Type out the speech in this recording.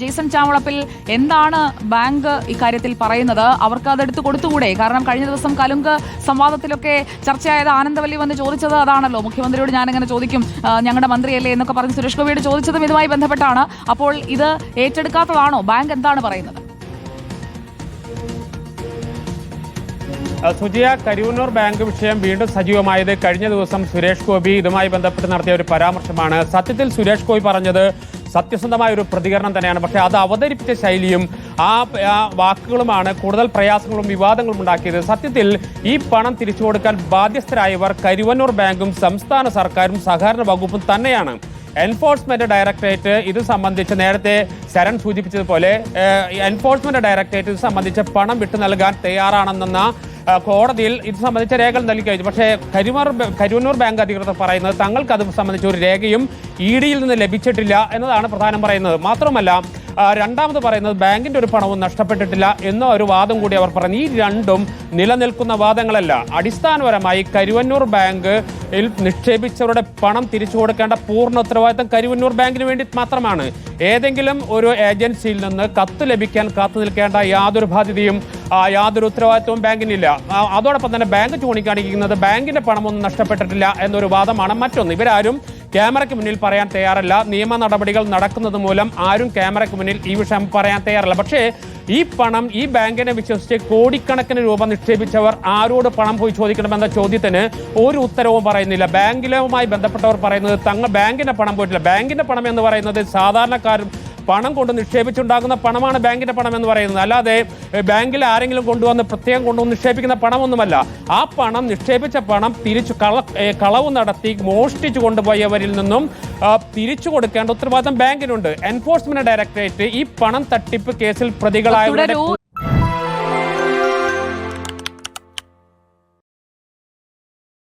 Jason ചാവളപ്പിൽ എന്താണ് bank ഇക്കാര്യത്തിൽ പറയുന്നത്? അവർക്ക് അതെടുത്ത് കൊടുത്തുകൂടെ? കാരണം കഴിഞ്ഞ ദിവസം കലുങ്ക് സംവാദത്തിലൊക്കെ ചർച്ചയായത് ആനന്ദവല്ലി വന്ന് ചോദിച്ചത് അതാണല്ലോ. മുഖ്യമന്ത്രിയോട് ഞാനിങ്ങനെ ചോദിക്കും ഞങ്ങളുടെ മന്ത്രിയല്ലേ? എന്നൊക്കെ പറഞ്ഞ് സുരേഷ് ഗോപിയോട് ചോദിച്ചതും ഇതുമായി ബന്ധപ്പെട്ടാണ്. അപ്പോൾ ഇത് ഏറ്റെടുക്കാത്തതാണോ? ബാങ്ക് എന്താണ് പറയുന്നത്? സുജിയ കരൂന്നൂർ ബാങ്ക് വിഷയം വീണ്ടും സജീവമായത് കഴിഞ്ഞ ദിവസം സുരേഷ് ഗോപി ഇതുമായി ബന്ധപ്പെട്ട് നടത്തിയ ഒരു പരാമർശമാണ്. സത്യത്തിൽ സുരേഷ് ഗോപി പറഞ്ഞത് സത്യസന്ധമായ ഒരു പ്രതികരണം തന്നെയാണ്. പക്ഷേ അത് അവതരിപ്പിച്ച ശൈലിയും ആ വാക്കുകളുമാണ് കൂടുതൽ പ്രയാസങ്ങളും വിവാദങ്ങളും ഉണ്ടാക്കിയത്. സത്യത്തിൽ ഈ പണം തിരിച്ചു കൊടുക്കാൻ ബാധ്യസ്ഥരായവർ കരുവന്നൂർ ബാങ്കും സംസ്ഥാന സർക്കാരും സഹകരണ വകുപ്പും തന്നെയാണ്. എൻഫോഴ്സ്മെന്റ് ഡയറക്ടറേറ്റ് ഇത് സംബന്ധിച്ച് നേരത്തെ ശരൺ സൂചിപ്പിച്ചതുപോലെ എൻഫോഴ്സ്മെന്റ് ഡയറക്ടറേറ്റ് ഇത് സംബന്ധിച്ച് പണം വിട്ടു നൽകാൻ തയ്യാറാണെന്ന കോടതിയിൽ ഇത് സംബന്ധിച്ച രേഖകൾ നൽകി കഴിഞ്ഞു പക്ഷേ കരിമർ കരുവന്നൂർ ബാങ്ക് അധികൃതർ പറയുന്നത് തങ്ങൾക്ക് അത് സംബന്ധിച്ച ഒരു രേഖയും ഇ ഡിയിൽ നിന്ന് ലഭിച്ചിട്ടില്ല എന്നതാണ് പ്രധാനം പറയുന്നത്. മാത്രമല്ല രണ്ടാമത് പറയുന്നത് ബാങ്കിന്റെ ഒരു പണവും നഷ്ടപ്പെട്ടിട്ടില്ല എന്ന ഒരു വാദം കൂടി അവർ പറഞ്ഞു ഈ രണ്ടും നിലനിൽക്കുന്ന വാദങ്ങളല്ല. അടിസ്ഥാനപരമായി കരുവന്നൂർ ബാങ്ക് നിക്ഷേപിച്ചവരുടെ പണം തിരിച്ചു കൊടുക്കേണ്ട പൂർണ ഉത്തരവാദിത്തം കരുവന്നൂർ ബാങ്കിന് വേണ്ടി മാത്രമാണ്. ഏതെങ്കിലും ഒരു ഏജൻസിയിൽ നിന്ന് കത്ത് ലഭിക്കാൻ കാത്തു നിൽക്കേണ്ട യാതൊരു ബാധ്യതയും യാതൊരു ഉത്തരവാദിത്വവും ബാങ്കിനില്ല. അതോടൊപ്പം തന്നെ ബാങ്ക് ചൂണ്ടിക്കാണിക്കുന്നത് ബാങ്കിന്റെ പണമൊന്നും നഷ്ടപ്പെട്ടിട്ടില്ല എന്നൊരു വാദമാണ് മറ്റൊന്ന്. ഇവരാരും ക്യാമറയ്ക്ക് മുന്നിൽ പറയാൻ തയ്യാറല്ല. നിയമ നടപടികൾ നടക്കുന്നത് മൂലം ആരും ക്യാമറയ്ക്ക് മുന്നിൽ ഈ വിഷയം പറയാൻ തയ്യാറല്ല. പക്ഷേ ഈ പണം ഈ ബാങ്കിനെ വിശ്വസിച്ച് കോടിക്കണക്കിന് രൂപ നിക്ഷേപിച്ചവർ ആരോട് പണം പോയി ചോദിക്കണമെന്ന ചോദ്യത്തിന് ഒരു ഉത്തരവും പറയുന്നില്ല. ബാങ്കിലുമായി ബന്ധപ്പെട്ടവർ പറയുന്നത് തങ്ങൾ ബാങ്കിന്റെ പണം പോയിട്ടില്ല. ബാങ്കിന്റെ പണം എന്ന് പറയുന്നത് സാധാരണക്കാരും പണം കൊണ്ട് നിക്ഷേപിച്ചുണ്ടാകുന്ന പണമാണ് ബാങ്കിന്റെ പണം എന്ന് പറയുന്നത്. അല്ലാതെ ബാങ്കിൽ ആരെങ്കിലും കൊണ്ടുവന്ന് പ്രത്യേകം കൊണ്ടുവന്ന് നിക്ഷേപിക്കുന്ന പണമൊന്നുമല്ല. ആ പണം നിക്ഷേപിച്ച പണം തിരിച്ചു കള കളവ് നടത്തി മോഷ്ടിച്ചു കൊണ്ടുപോയവരിൽ നിന്നും തിരിച്ചു കൊടുക്കേണ്ട ഉത്തരവാദിത്തം ബാങ്കിനുണ്ട്. എൻഫോഴ്സ്മെന്റ് ഡയറക്ടറേറ്റ് ഈ പണം തട്ടിപ്പ് കേസിൽ പ്രതികളായവരുടെ തുടരൂ